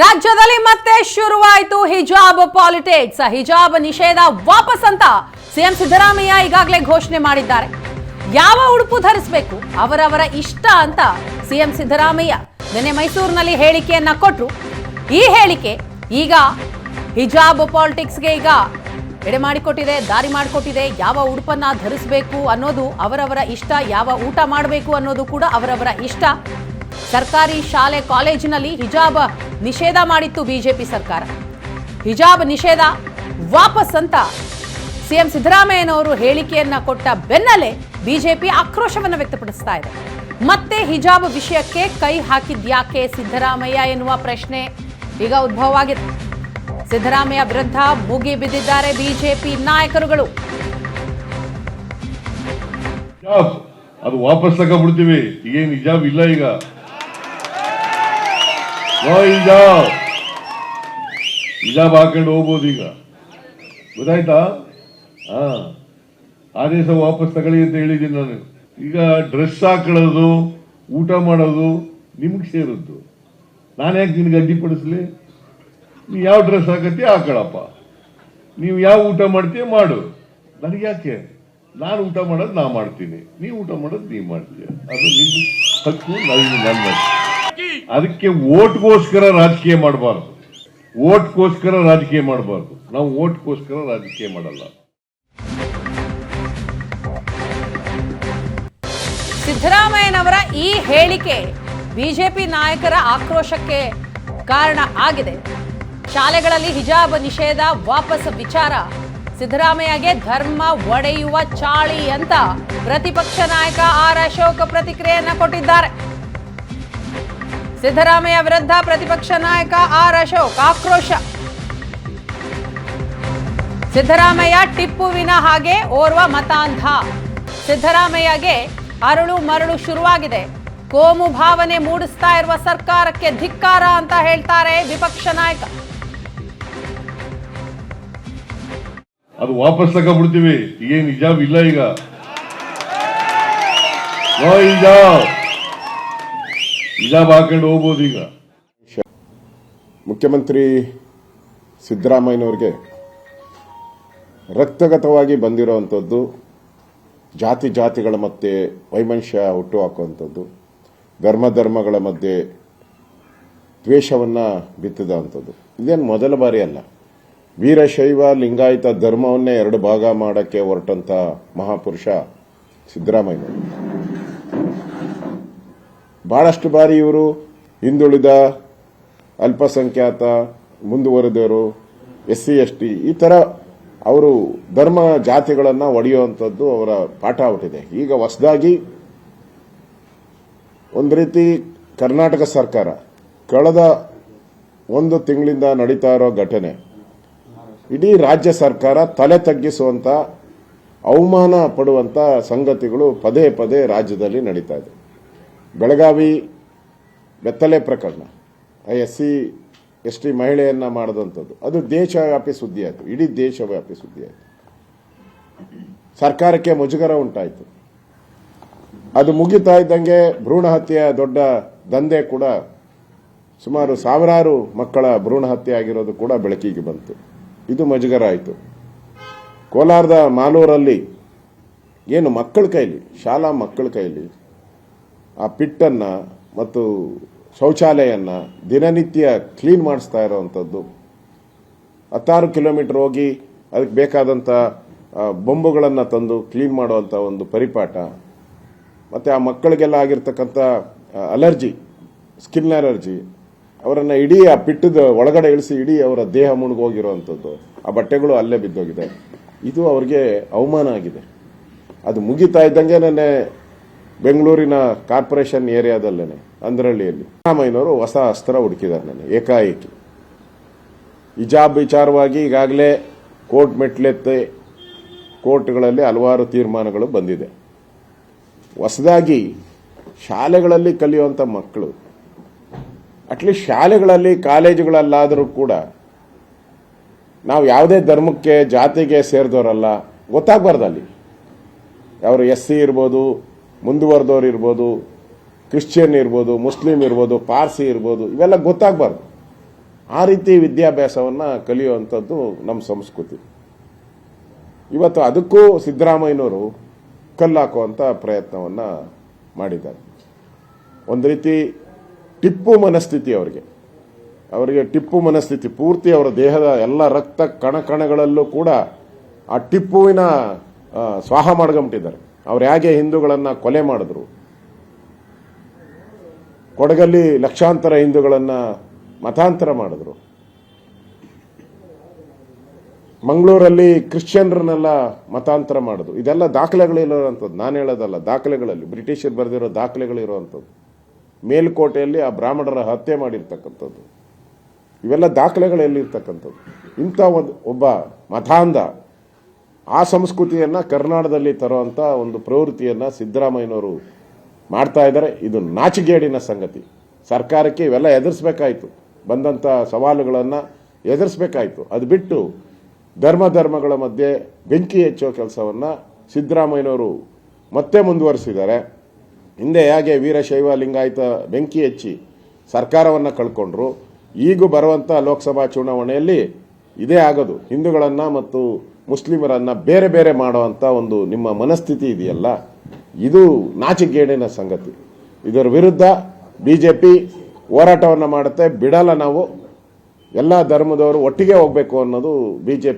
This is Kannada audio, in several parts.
ರಾಜ್ಯದಲ್ಲಿ ಮತ್ತೆ ಶುರುವಾಯಿತು ಹಿಜಾಬ್ ಪಾಲಿಟಿಕ್ಸ್. ಹಿಜಾಬ್ ನಿಷೇಧ ವಾಪಸ್ ಅಂತ ಸಿಎಂ ಸಿದ್ದರಾಮಯ್ಯ ಈಗಾಗಲೇ ಘೋಷಣೆ ಮಾಡಿದ್ದಾರೆ. ಯಾವ ಉಡುಪು ಧರಿಸಬೇಕು? ಅವರವರ ಇಷ್ಟ ಅಂತ ಸಿಎಂ ಸಿದ್ದರಾಮಯ್ಯ ನಿನ್ನೆ ಮೈಸೂರಿನಲ್ಲಿ ಹೇಳಿಕೆಯನ್ನ ಕೊಟ್ಟರು ಈ ಹೇಳಿಕೆ ಈಗ ಹಿಜಾಬ್ ಪಾಲಿಟಿಕ್ಸ್ಗೆ ಈಗ ಎಡೆ ಮಾಡಿಕೊಟ್ಟಿದೆ, ದಾರಿ ಮಾಡಿಕೊಟ್ಟಿದೆ. ಯಾವ ಉಡುಪನ್ನ ಧರಿಸಬೇಕು ಅನ್ನೋದು ಅವರವರ ಇಷ್ಟ, ಯಾವ ಊಟ ಮಾಡಬೇಕು ಅನ್ನೋದು ಕೂಡ ಅವರವರ ಇಷ್ಟ. ಸರ್ಕಾರಿ ಶಾಲೆ, ಕಾಲೇಜಿನಲ್ಲಿ ಹಿಜಾಬ್ ನಿಷೇಧ ಮಾಡಿತ್ತು ಬಿಜೆಪಿ ಸರ್ಕಾರ. ಹಿಜಾಬ್ ನಿಷೇಧ ವಾಪಸ್ ಅಂತ ಸಿಎಂ ಸಿದ್ದರಾಮಯ್ಯನವರು ಹೇಳಿಕೆಯನ್ನ ಕೊಟ್ಟ ಬೆನ್ನಲ್ಲೇ ಬಿಜೆಪಿ ಆಕ್ರೋಶವನ್ನು ವ್ಯಕ್ತಪಡಿಸ್ತಾ ಇದೆ. ಮತ್ತೆ ಹಿಜಾಬ್ ವಿಷಯಕ್ಕೆ ಕೈ ಹಾಕಿದ್ಯಾಕೆ ಸಿದ್ದರಾಮಯ್ಯ ಎನ್ನುವ ಪ್ರಶ್ನೆ ಈಗ ಉದ್ಭವವಾಗಿದೆ. ಸಿದ್ದರಾಮಯ್ಯ ವಿರುದ್ಧ ಮುಗಿ ಬಿದ್ದಿದ್ದಾರೆ ಬಿಜೆಪಿ ನಾಯಕರುಗಳು. ಅದು ವಾಪಸ್ ತಗೊಂಡ್ಬಿಡ್ತೀವಿ. ಈಗೇನು ಹಿಜಾಬ್ ಇಲ್ಲ ಈಗ. ಹಿಜಾಬ್ ಹಿಜಾಬ್ ಹಾಕೊಂಡು ಹೋಗ್ಬೋದು ಈಗ. ಗೊತ್ತಾಯ್ತಾ? ಹಾ. ಆದೇಶ ವಾಪಸ್ ತಗೊಳ್ಳಿ ಅಂತ ಹೇಳಿದ್ದೀನಿ ನಾನು. ಈಗ ಡ್ರೆಸ್ ಹಾಕೊಳ್ಳೋದು, ಊಟ ಮಾಡೋದು ನಿಮ್ಗೆ ಸೇರಿದ್ದು. ನಾನು ಯಾಕೆ ನಿನಗೆ ಅಡ್ಡಿಪಡಿಸ್ಲಿ? ನೀ ಯಾವ ಡ್ರೆಸ್ ಹಾಕತ್ತೀಯ ಹಾಕೊಳ್ಳಪ್ಪ ನೀವು ಯಾವ ಊಟ ಮಾಡ್ತೀಯ ಮಾಡು. ನನಗೆ ಯಾಕೆ? ನಾನು ಊಟ ಮಾಡೋದು ನಾ ಮಾಡ್ತೀನಿ. ನೀವು ಊಟ ಮಾಡೋದು ನೀವು ಮಾಡ್ತೀಯ. ಅದು ನಿಮ್ಮ ಹಕ್ಕು ನಾನು ಹಕ್ಕು. ಅದಕ್ಕೆ ಓಟ್ಗೋಸ್ಕರ ರಾಜಕೀಯ ಮಾಡಬಾರ್ದು. ಓಟ್ಗೋಸ್ಕರ ರಾಜಕೀಯ ಮಾಡಬಾರ್ದು. ನಾವು ಓಟ್ಗೋಸ್ಕರ ರಾಜಕೀಯ ಮಾಡಲ್ಲ. ಸಿದ್ದರಾಮಯ್ಯನವರ ಈ ಹೇಳಿಕೆ ಬಿಜೆಪಿ ನಾಯಕರ ಆಕ್ರೋಶಕ್ಕೆ ಕಾರಣ ಆಗಿದೆ. ಶಾಲೆಗಳಲ್ಲಿ ಹಿಜಾಬ್ ನಿಷೇಧ ವಾಪಸ್ ವಿಚಾರ. ಸಿದ್ದರಾಮಯ್ಯಗೆ ಧರ್ಮ ಒಡೆಯುವ ಚಾಳಿ ಅಂತ ಪ್ರತಿಪಕ್ಷ ನಾಯಕ ಆರ್ ಅಶೋಕ್ ಪ್ರತಿಕ್ರಿಯೆಯನ್ನ ಕೊಟ್ಟಿದ್ದಾರೆ. ಸಿದ್ದರಾಮಯ್ಯ ವಿರುದ್ಧ ಪ್ರತಿಪಕ್ಷ ನಾಯಕ ಆರ್ ಅಶೋಕ್ ಆಕ್ರೋಶ. ಸಿದ್ದರಾಮಯ್ಯ ಟಿಪ್ಪುವಿನ ಹಾಗೆ ಓರ್ವ ಮತಾಂಧ. ಸಿದ್ದರಾಮಯ್ಯಗೆ ಅರಳು ಮರಳು ಶುರುವಾಗಿದೆ. ಕೋಮು ಭಾವನೆ ಮೂಡಿಸ್ತಾ ಇರುವ ಸರ್ಕಾರಕ್ಕೆ ಧಿಕ್ಕಾರ ಅಂತ ಹೇಳ್ತಾರೆ ವಿಪಕ್ಷ ನಾಯಕ. ಅದು ವಾಪಸ್ ತಗೊಂಡ್ಬಿಡ್ತೀವಿ. ಈಗ ಹಿಜಾಬ್ ಇಲ್ಲ ಈಗ. ಹಿಜಾಬ್ ಹಾಕೊಂಡು ಹೋಗ್ಬೋದು ಈಗ ಮುಖ್ಯಮಂತ್ರಿ ಸಿದ್ದರಾಮಯ್ಯನವ್ರಿಗೆ ರಕ್ತಗತವಾಗಿ ಬಂದಿರುವಂಥದ್ದು ಜಾತಿ ಜಾತಿಗಳ ಮಧ್ಯೆ ವೈಮನುಷ್ಯ ಹುಟ್ಟು ಹಾಕುವಂಥದ್ದು ಧರ್ಮ ಧರ್ಮಗಳ ಮಧ್ಯೆ ದ್ವೇಷವನ್ನು ಬಿತ್ತಿದಂಥದ್ದು. ಇದೇನು ಮೊದಲ ಬಾರಿ ಅಲ್ಲ. ವೀರಶೈವ ಲಿಂಗಾಯತ ಧರ್ಮವನ್ನೇ ಎರಡು ಭಾಗ ಮಾಡೋಕ್ಕೆ ಹೊರಟಂಥ ಮಹಾಪುರುಷ ಸಿದ್ದರಾಮಯ್ಯನವರು. ಬಹಳಷ್ಟು ಬಾರಿ ಇವರು ಹಿಂದುಳಿದ ಅಲ್ಪಸಂಖ್ಯಾತ ಮುಂದುವರೆದವರು ಎಸ್ ಸಿ ಎಸ್ ಟಿ ಈ ಥರ ಅವರು ಧರ್ಮ ಜಾತಿಗಳನ್ನು ಒಡೆಯುವಂಥದ್ದು ಅವರ ಪಾಠ ಹೊಟ್ಟಿದೆ ಈಗ ಹೊಸದಾಗಿ ಒಂದು ರೀತಿ ಕರ್ನಾಟಕ ಸರ್ಕಾರ ಕಳೆದ ಒಂದು ತಿಂಗಳಿಂದ ನಡೀತಾ ಇರೋ ಘಟನೆ, ಇಡೀ ರಾಜ್ಯ ಸರ್ಕಾರ ತಲೆ ತಗ್ಗಿಸುವಂತ ಅವಮಾನ ಪಡುವಂತ ಸಂಗತಿಗಳು ಪದೇ ಪದೇ ರಾಜ್ಯದಲ್ಲಿ ನಡೀತಾ ಇದೆ. ಬೆಳಗಾವಿ ಬೆತ್ತಲೆ ಪ್ರಕರಣ. ಎಸ್ ಸಿ, ಎಸ್ ಟಿ ಮಹಿಳೆಯನ್ನ ಮಾಡಿದಂಥದ್ದು. ಅದು ದೇಶವ್ಯಾಪಿ ಸುದ್ದಿ ಆಯಿತು. ಇಡೀ ದೇಶವ್ಯಾಪಿ ಸುದ್ದಿ ಆಯಿತು. ಸರ್ಕಾರಕ್ಕೆ ಮುಜುಗರ ಉಂಟಾಯಿತು. ಅದು ಮುಗಿತಾ ಇದ್ದಂಗೆ ಭ್ರೂಣ ಹತ್ಯೆಯ ದೊಡ್ಡ ದಂಧೆ ಕೂಡ ಸುಮಾರು ಸಾವಿರಾರು ಮಕ್ಕಳ ಭ್ರೂಣ ಹತ್ಯೆ ಆಗಿರೋದು ಕೂಡ ಬೆಳಕಿಗೆ ಬಂತು. ಇದು ಮುಜುಗರ ಆಯಿತು. ಕೋಲಾರದ ಮಾಲೂರಲ್ಲಿ ಏನು ಮಕ್ಕಳ ಕೈಲಿ, ಶಾಲಾ ಮಕ್ಕಳ ಕೈಲಿ ಆ ಪಿಟ್ಟನ್ನು ಮತ್ತು ಶೌಚಾಲಯನ್ನ ದಿನನಿತ್ಯ ಕ್ಲೀನ್ ಮಾಡಿಸ್ತಾ ಇರೋವಂಥದ್ದು. ಹತ್ತಾರು ಕಿಲೋಮೀಟರ್ ಹೋಗಿ ಅದಕ್ಕೆ ಬೇಕಾದಂಥ ಬೊಂಬುಗಳನ್ನು ತಂದು ಕ್ಲೀನ್ ಮಾಡುವಂಥ ಒಂದು ಪರಿಪಾಠ. ಮತ್ತು ಆ ಮಕ್ಕಳಿಗೆಲ್ಲ ಆಗಿರ್ತಕ್ಕಂಥ ಅಲರ್ಜಿ, ಸ್ಕಿನ್ ಅಲರ್ಜಿ, ಅವರನ್ನು ಇಡೀ ಆ ಪಿಟ್ಟದ ಒಳಗಡೆ ಇಳಿಸಿ ಇಡೀ ಅವರ ದೇಹ ಮುಳುಗೋಗಿರುವಂಥದ್ದು ಆ ಬಟ್ಟೆಗಳು ಅಲ್ಲೇ ಬಿದ್ದೋಗಿದೆ. ಇದು ಅವರಿಗೆ ಅವಮಾನ ಆಗಿದೆ. ಅದು ಮುಗಿತಾ ಇದ್ದಂಗೆ ನೆನ್ನೆ ಬೆಂಗಳೂರಿನ ಕಾರ್ಪೊರೇಷನ್ ಏರಿಯಾದಲ್ಲೇನೆ, ಅಂದ್ರಳ್ಳಿಯಲ್ಲಿ. ಸಿದ್ದರಾಮಯ್ಯನವರು ಹೊಸ ಅಸ್ತ್ರ ಹುಡುಕಿದ್ದಾರೆ ನನಗೆ, ಏಕಾಏಕಿ. ಹಿಜಾಬ್ ವಿಚಾರವಾಗಿ ಈಗಾಗಲೇ ಕೋರ್ಟ್ ಮೆಟ್ಲೆತ್ತೆ, ಕೋರ್ಟ್ಗಳಲ್ಲಿ ಹಲವಾರು ತೀರ್ಮಾನಗಳು ಬಂದಿದೆ. ಹೊಸದಾಗಿ ಶಾಲೆಗಳಲ್ಲಿ ಕಲಿಯುವಂಥ ಮಕ್ಕಳು ಅಟ್ಲೀಸ್ಟ್ ಶಾಲೆಗಳಲ್ಲಿ ಕಾಲೇಜುಗಳಲ್ಲಾದರೂ ಕೂಡ ನಾವು ಯಾವುದೇ ಧರ್ಮಕ್ಕೆ, ಜಾತಿಗೆ ಸೇರಿದವರಲ್ಲ, ಗೊತ್ತಾಗಬಾರ್ದು ಅಲ್ಲಿ. ಅವರು ಎಸ್ ಸಿ ಇರ್ಬೋದು ಮುಂದುವರೆದವ್ರು ಇರ್ಬೋದು, ಕ್ರಿಶ್ಚಿಯನ್ ಇರ್ಬೋದು, ಮುಸ್ಲಿಂ ಇರ್ಬೋದು, ಪಾರ್ಸಿ ಇರ್ಬೋದು, ಇವೆಲ್ಲ ಗೊತ್ತಾಗಬಾರ್ದು. ಆ ರೀತಿ ವಿದ್ಯಾಭ್ಯಾಸವನ್ನು ಕಲಿಯುವಂಥದ್ದು ನಮ್ಮ ಸಂಸ್ಕೃತಿ. ಇವತ್ತು ಅದಕ್ಕೂ ಸಿದ್ದರಾಮಯ್ಯನವರು ಕಲ್ಲಾಕುವಂಥ ಪ್ರಯತ್ನವನ್ನು ಮಾಡಿದ್ದಾರೆ. ಒಂದು ರೀತಿ ಟಿಪ್ಪು ಮನಸ್ಥಿತಿ ಅವರಿಗೆ. ಅವರಿಗೆ ಟಿಪ್ಪು ಮನಸ್ಥಿತಿ ಪೂರ್ತಿ ಅವರ ದೇಹದ ಎಲ್ಲ ರಕ್ತ ಕಣಕಣಗಳಲ್ಲೂ ಕೂಡ ಆ ಟಿಪ್ಪುವಿನ ಸ್ವಾಹ ಮಾಡ್ಕೊಂಬಿಟ್ಟಿದ್ದಾರೆ. ಅವ್ರು ಹೇಗೆ ಹಿಂದೂಗಳನ್ನು ಕೊಲೆ ಮಾಡಿದ್ರು? ಕೊಡಗಲ್ಲಿ ಲಕ್ಷಾಂತರ ಹಿಂದೂಗಳನ್ನು ಮತಾಂತರ ಮಾಡಿದ್ರು. ಮಂಗಳೂರಲ್ಲಿ ಕ್ರಿಶ್ಚಿಯನ್ರನ್ನೆಲ್ಲ ಮತಾಂತರ ಮಾಡಿದ್ರು. ಇದೆಲ್ಲ ದಾಖಲೆಗಳಿರುವಂಥದ್ದು ನಾನು ಹೇಳೋದಲ್ಲ, ದಾಖಲೆಗಳಲ್ಲಿ. ಬ್ರಿಟಿಷರು ಬರೆದಿರೋ ದಾಖಲೆಗಳಿರುವಂಥದ್ದು ಮೇಲ್ಕೋಟೆಯಲ್ಲಿ ಆ ಬ್ರಾಹ್ಮಣರ ಹತ್ಯೆ ಮಾಡಿರ್ತಕ್ಕಂಥದ್ದು. ಇವೆಲ್ಲ ದಾಖಲೆಗಳಲ್ಲಿರ್ತಕ್ಕಂಥದ್ದು ಇಂಥ ಒಂದು ಒಬ್ಬ ಮತಾಂಧ ಆ ಸಂಸ್ಕೃತಿಯನ್ನು ಕರ್ನಾಟಕದಲ್ಲಿ ತರುವಂಥ ಒಂದು ಪ್ರವೃತ್ತಿಯನ್ನು ಸಿದ್ದರಾಮಯ್ಯನವರು ಮಾಡ್ತಾ ಇದ್ದಾರೆ. ಇದು ನಾಚಿಗೇಡಿನ ಸಂಗತಿ. ಸರ್ಕಾರಕ್ಕೆ ಇವೆಲ್ಲ ಎದುರಿಸಬೇಕಾಯಿತು. ಬಂದಂಥ ಸವಾಲುಗಳನ್ನು ಎದುರಿಸಬೇಕಾಯಿತು. ಅದು ಬಿಟ್ಟು ಧರ್ಮ ಧರ್ಮಗಳ ಮಧ್ಯೆ ಬೆಂಕಿ ಹೆಚ್ಚೋ ಕೆಲಸವನ್ನು ಸಿದ್ದರಾಮಯ್ಯನವರು ಮತ್ತೆ ಮುಂದುವರಿಸಿದ್ದಾರೆ. ಹಿಂದೆ ಹೇಗೆ ವೀರಶೈವ ಲಿಂಗಾಯತ ಬೆಂಕಿ ಹಚ್ಚಿ ಸರ್ಕಾರವನ್ನು ಕಳ್ಕೊಂಡ್ರು, ಈಗ ಬರುವಂಥ ಲೋಕಸಭಾ ಚುನಾವಣೆಯಲ್ಲಿ ಇದೇ ಆಗೋದು. ಹಿಂದೂಗಳನ್ನು ಮತ್ತು ಮುಸ್ಲಿಮರನ್ನ ಬೇರೆ ಬೇರೆ ಮಾಡುವಂಥ ಒಂದು ನಿಮ್ಮ ಮನಸ್ಥಿತಿ ಇದೆಯಲ್ಲ, ಇದು ನಾಚಿಗೇಡಿನ ಸಂಗತಿ. ಇದರ ವಿರುದ್ಧ ಬಿ ಜೆ ಹೋರಾಟವನ್ನು ಮಾಡುತ್ತೆ. ಬಿಡಲ್ಲ ನಾವು. ಎಲ್ಲ ಧರ್ಮದವರು ಒಟ್ಟಿಗೆ ಹೋಗಬೇಕು ಅನ್ನೋದು ಬಿ ಜೆ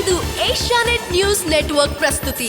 ಇದು ಏಷ್ಯಾನೆಟ್ ನ್ಯೂಸ್ ನೆಟ್ವರ್ಕ್ ಪ್ರಸ್ತುತಿ.